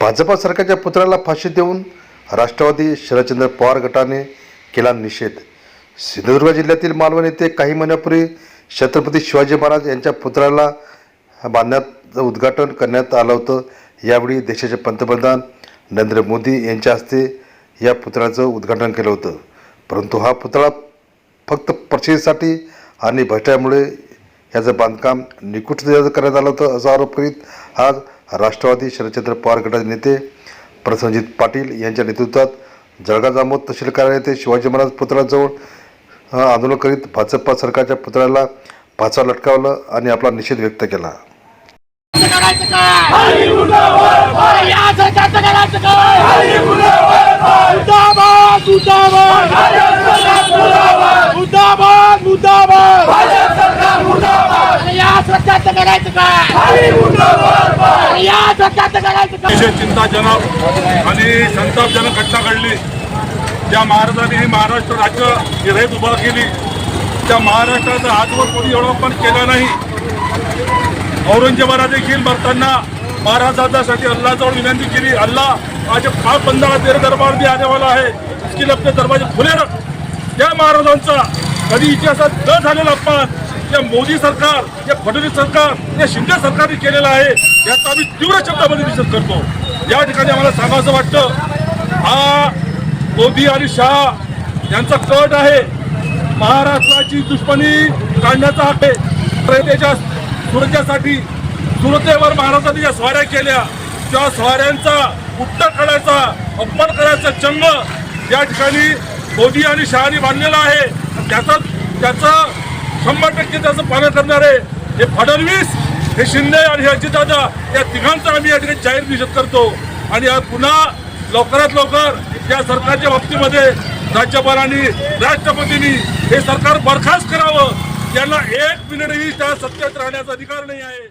भाजपा सरकारच्या पुतळ्याला फाशी देऊन राष्ट्रवादी शरदचंद्र पवार गटाने केला निषेध. सिंधुदुर्ग जिल्ह्यातील मालवण येथे काही महिन्यापूर्वी छत्रपती शिवाजी महाराज यांच्या पुतळ्याला बांधण्याचं उद्घाटन करण्यात आलं होतं. यावेळी देशाचे पंतप्रधान नरेंद्र मोदी यांच्या हस्ते या पुतळ्याचं उद्घाटन केलं होतं. परंतु हा पुतळा फक्त प्रसिद्धीसाठी आणि भ्रष्टामुळे याचं बांधकाम निकुट करण्यात आलं होतं असा आरोप करीत आज राष्ट्रवादी शरदचंद्र पवार गटाचे नेते प्रसंजित पाटील यांच्या नेतृत्वात जळगाव जामोद तहसील कार्यालय येथे शिवाजी महाराज पुतळ्याजवळ आंदोलन करीत भाजपा सरकारच्या पुतळ्याला भाचा लटकावलं आणि आपला निषेध व्यक्त केला करायचं या अतिशय चिंताजनक आणि संतापजनक घटना घडली. ज्या महाराजांनी हे महाराष्ट्र राज्य ही उभा केली त्या महाराष्ट्राचा आजवर कोणी एवढा पण केला नाही. औरंगजेबाला देखील मरताना महाराजासाठी अल्लाजवळ विनंती केली अल्लाह आज फार बंदाला तेरे दरबार भी आने वाला है इसके लिए अपने दरवाजे खुले रख. त्या महाराजांचा कधी इतिहासात न झालेला अपमान या मोदी सरकार या फडणवीस सरकार या शिंदे सरकारने केलेला आहे याचा आम्ही तीव्र शब्दामध्ये निषेध करतो. या ठिकाणी आम्हाला सांगायचं वाटतं हा मोदी आणि शहा यांचा कट आहे. महाराष्ट्राची दुश्मनी काढण्याचा हक आहे. प्रयत्नाच्या सुरक्षेसाठी सुरतेवर महाराष्ट्राने ज्या स्वाऱ्या केल्या त्या स्वाऱ्यांचा उत्तर करायचा अपमान करायचा चंग या ठिकाणी मोदी आणि शहानी बांधलेला आहे. त्याचा त्याचा शंभर टक्के त्याचं पालन करणारे हे फडणवीस हे शिंदे आणि हे अजितदादा या तिघांचा आम्ही या ठिकाणी जाहीर निषेध करतो. आणि आज पुन्हा लवकरात लवकर या सरकारच्या बाबतीमध्ये राज्यपालांनी राष्ट्रपतींनी हे सरकार बरखास्त करावं. त्यांना एक मिनिटही त्या सत्तेत राहण्याचा अधिकार नाही आहे.